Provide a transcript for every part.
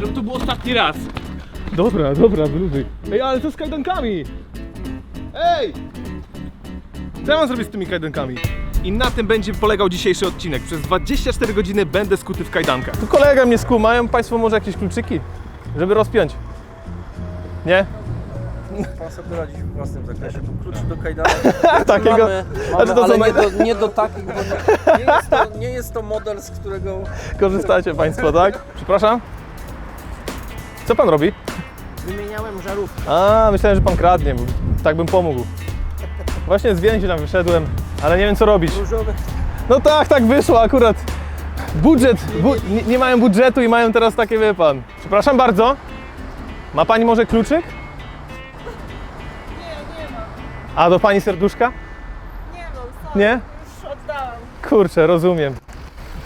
Żeby to był ostatni raz. Dobra, dobra, wyluzuj. Ej, ale co z kajdankami? Ej! Co ja mam zrobić z tymi kajdankami? I na tym będzie polegał dzisiejszy odcinek. Przez 24 godziny będę skuty w kajdankach. Tu kolega mnie skuł. Mają Państwo może jakieś kluczyki, żeby rozpiąć? Nie? Pan sobie radzi w własnym zakresie. Tu kluczy do kajdana. Takiego. Mamy, mamy Znaczy to ale są nie do, nie do takich, bo nie, nie, jest to, nie jest to model, z którego Korzystacie Państwo, tak? Przepraszam? Co Pan robi? wymieniałem żarówkę. A, myślałem, że Pan kradnie, bo tak bym pomógł. Właśnie z więzi tam wyszedłem, ale nie wiem co robić. No tak, tak wyszło akurat. Budżet, bu nie, nie mają budżetu i mają teraz takie, wie pan. Przepraszam bardzo. Ma pani może kluczyk? Nie, nie mam. A do pani serduszka? Nie mam, sorry. Nie? Już oddałam. Kurczę, rozumiem.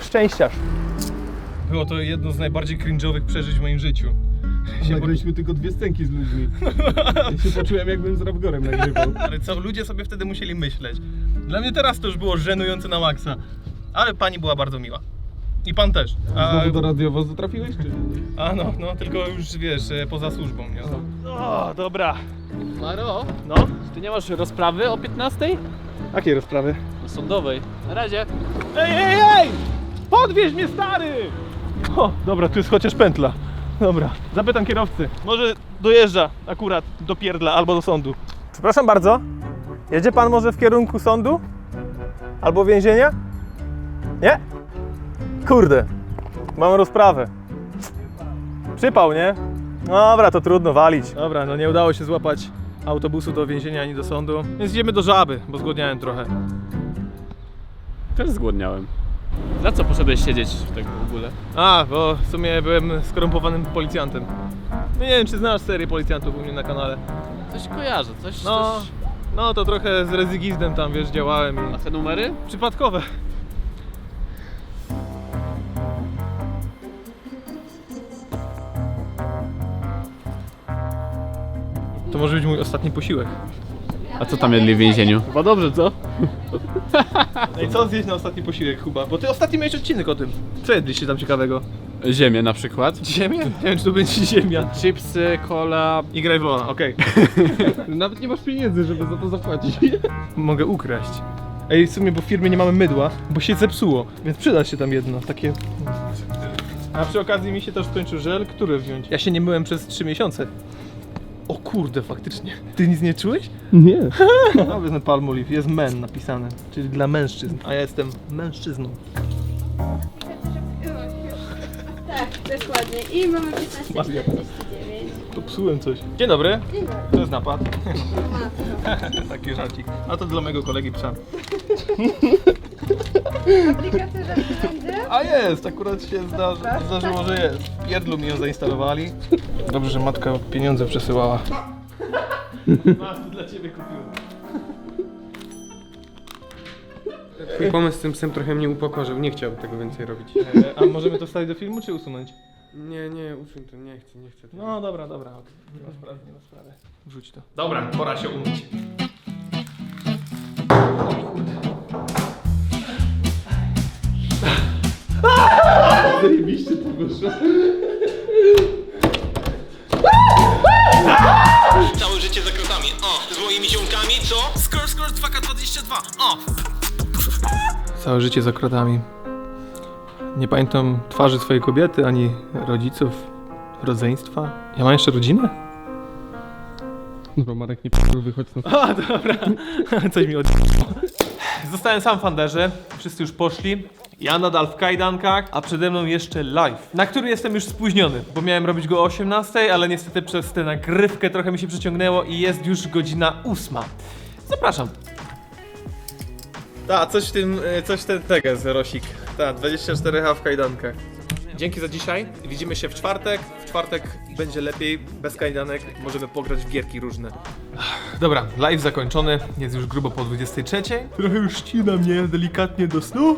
Szczęściarz. Było to jedno z najbardziej cringe'owych przeżyć w moim życiu. Nagraliśmy tylko dwie scenki z ludźmi. Ja się poczułem jakbym z Rapgorem nagrywał. Ale co ludzie sobie wtedy musieli myśleć? Dla mnie teraz to już było żenujące na maksa. Ale pani była bardzo miła. I pan też. A, Znowu do radiowozu trafiłeś, czy a no, no, tylko już wiesz, e, poza służbą, nie? O, dobra. Maro, No, ty nie masz rozprawy o 15? jakiej rozprawy? Sądowej. Na razie. Ej, ej, ej! Podwieź mnie, stary! O, dobra, tu jest chociaż pętla. Dobra, zapytam kierowcy. Może dojeżdża akurat do pierdla albo do sądu. Przepraszam bardzo. Jedzie pan może w kierunku sądu? Albo więzienia? Nie? Kurde, mam rozprawę. Przypał, nie? Dobra, to trudno walić. Dobra, no nie udało się złapać autobusu do więzienia ani do sądu, więc idziemy do żaby, bo zgłodniałem trochę. Też zgłodniałem. Za co poszedłeś siedzieć tak w ogóle? A, bo w sumie byłem skorumpowanym policjantem. No nie wiem, czy znasz serię policjantów u mnie na kanale. Coś kojarzę, coś, No, coś... no to trochę z Rezygizdem tam, wiesz, działałem A i... te numery? Przypadkowe. To może być mój ostatni posiłek. A co tam jedli w więzieniu? Chyba dobrze, co? Ej, co zjeść na ostatni posiłek, Kuba? Bo ty ostatni miałeś odcinek o tym. Co jedliście tam ciekawego? Ziemię na przykład. Ziemię? Nie wiem, czy to będzie ziemia. Chipsy, cola. I graj w Lola, okej. Nawet nie masz pieniędzy, żeby za to zapłacić. Mogę ukraść. Ej, w sumie, bo w firmie nie mamy mydła, bo się zepsuło, więc przyda się tam jedno, takie... A przy okazji mi się też skończył żel, który wziąć? Ja się nie myłem przez 3 miesiące. O kurde, faktycznie. Ty nic nie czułeś? Nie. No, wezmę Palmolive, jest men napisane, czyli dla mężczyzn, a ja jestem mężczyzną. Tak, dokładnie. I mamy 15 Maria. 49. Popsułem coś. Dzień dobry, Dzień dobry. to jest napad. Taki żarcik. A to dla mojego kolegi psa. Aplikacja będzie? A jest, akurat się zdarzy, zdarzyło, że jest. W Pierdlu mi ją zainstalowali. Dobrze, że matka pieniądze przesyłała. Masz, to dla ciebie kupiłem. Twój pomysł z tym psem trochę mnie upokorzył. Nie chciałbym tego więcej robić. E, A możemy to wstawić do filmu, czy usunąć? Nie, nie, usuń to, nie chcę, nie chcę. Tego. No dobra, dobra, okej. Nie ma sprawy, nie ma sprawy. Wrzuć to. Dobra, pora się umyć. Wyszło. Całe życie za kratami, o! Z moimi ziomkami, co? Skor, skor, 2K22, o! Całe życie za kratami. Nie pamiętam twarzy swojej kobiety, ani rodziców, rodzeństwa. Ja mam jeszcze rodzinę? Dobra, Marek, nie p***, wychodź stąd. A, dobra. Coś mi od... Zostałem sam w Fanderze, wszyscy już poszli. Ja nadal w kajdankach, a przede mną jeszcze live, na który jestem już spóźniony, bo miałem robić go o 18, ale niestety przez tę nagrywkę trochę mi się przeciągnęło i jest już godzina 8. Zapraszam. Tak, coś w tym, coś w ten teges, Rosik. Tak, 24H w kajdankach. Dzięki za dzisiaj. Widzimy się w czwartek. Czwartek będzie lepiej, bez kajdanek. Możemy pograć w gierki różne. Dobra, live zakończony. Jest już grubo po 23. Trochę już ścina mnie delikatnie do snu.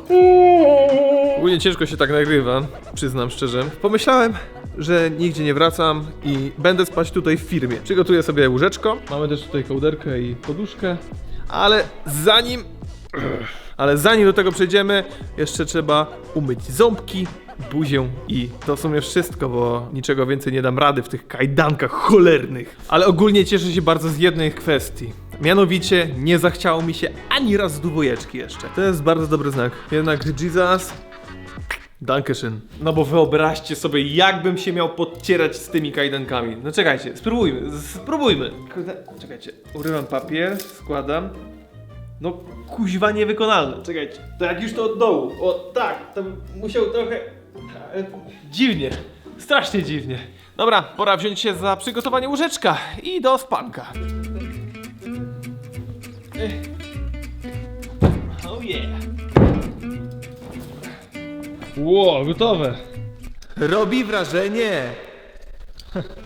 Ogólnie ciężko się tak nagrywa, przyznam szczerze. Pomyślałem, że nigdzie nie wracam i będę spać tutaj w firmie. Przygotuję sobie łóżeczko. Mamy też tutaj kołderkę i poduszkę. Ale zanim ale zanim do tego przejdziemy, jeszcze trzeba umyć ząbki buzię i to w sumie wszystko, bo niczego więcej nie dam rady w tych kajdankach cholernych. Ale ogólnie cieszę się bardzo z jednej kwestii. Mianowicie nie zachciało mi się ani raz dwójeczki jeszcze. To jest bardzo dobry znak. Jednak Jesus Dankeschön. No bo wyobraźcie sobie, jakbym się miał podcierać z tymi kajdankami. No czekajcie, spróbujmy, z- spróbujmy. Czekajcie, urywam papier, składam. No kuźwa niewykonalne. Czekajcie, to jak już to od dołu. O tak, to musiał trochę... Dziwnie, strasznie dziwnie. Dobra, pora wziąć się za przygotowanie łóżeczka i do spanka. Oh yeah. Ło, gotowe. Robi wrażenie.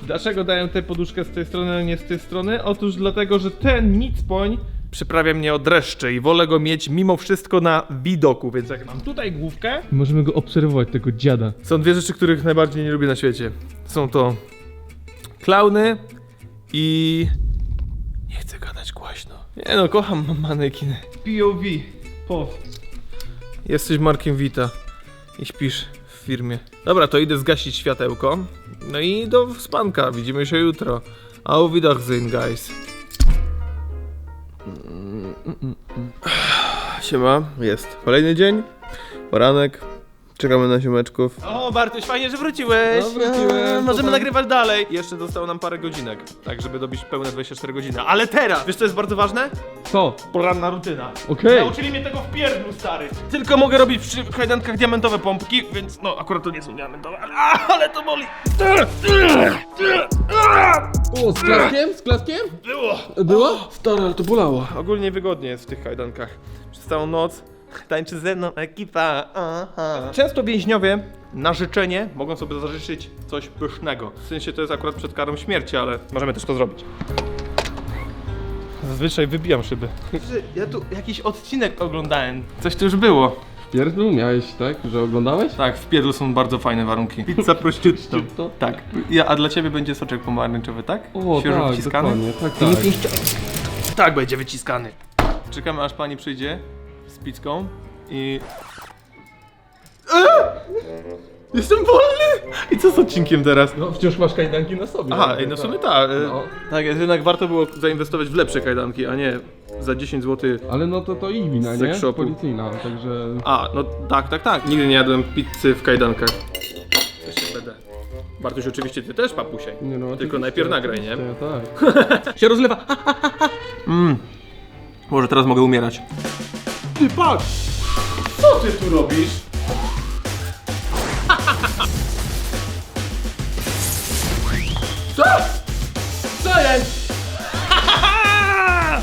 Dlaczego daję tę poduszkę z tej strony, a nie z tej strony? Otóż dlatego, że ten nicpoń Przyprawia mnie o dreszcze i wolę go mieć mimo wszystko na widoku, więc jak mam tutaj główkę, możemy go obserwować, tego dziada. Są dwie rzeczy, których najbardziej nie lubię na świecie. Są to klauny i... Nie chcę gadać głośno. Nie no, kocham manekiny. POV. POV. Jesteś Markiem Wita i śpisz w firmie. Dobra, to idę zgasić światełko. No i do spanka. Widzimy się jutro. Auf Wiedersehen, guys. Siema, jest kolejny dzień, poranek, czekamy na siomeczków. O, Bartuś, fajnie, że wróciłeś! No, wróciłem, Możemy nagrywać dalej. Jeszcze zostało nam parę godzinek, tak żeby dobić pełne 24 godziny. Ale teraz, wiesz co jest bardzo ważne? Co? Poranna rutyna. Okej. Nauczyli mnie tego w pierdlu, stary. Tylko mogę robić przy kajdankach diamentowe pompki, więc no akurat to nie są diamentowe, ale, ale to boli. O, z klaskiem? Z klaskiem? Było. Było? Stary, ale to bolało. Ogólnie wygodnie jest w tych kajdankach. Przez całą noc tańczy ze mną ekipa. Aha. Często więźniowie na życzenie mogą sobie zażyczyć coś pysznego. W sensie to jest akurat przed karą śmierci, ale możemy też to zrobić. Zazwyczaj wybijam szyby. Ja tu jakiś odcinek oglądałem. Coś tu już było. Pierdlu miałeś, tak? Że oglądałeś? Tak, w Piedlu są bardzo fajne warunki. Pizza prosciutto. Prosciutto? Tak. Ja, a dla ciebie będzie soczek pomarańczowy, tak? O, Świeżo tak, wyciskany? dokładnie. Tak, tak. Tak, będzie wyciskany. Czekamy aż pani przyjdzie z pizzką i... Jestem wolny! I co z odcinkiem teraz? No, wciąż masz kajdanki na sobie. Aha, ej, no w sumie tak. e, No. Tak, jednak warto było zainwestować w lepsze kajdanki, a nie za 10 zł. Ale no to to ich wina, Z nie? sekshopu. Policyjna, także... A, no tak, tak, tak. Nigdy nie jadłem pizzy w kajdankach. Się będę. Bartuś, oczywiście ty też, papusiej. Nie, no, Tylko oczywiście, najpierw nagraj, nie? oczywiście, Tak. Się rozlewa. Mmm. Może teraz mogę umierać. Ty patrz! Co ty tu robisz?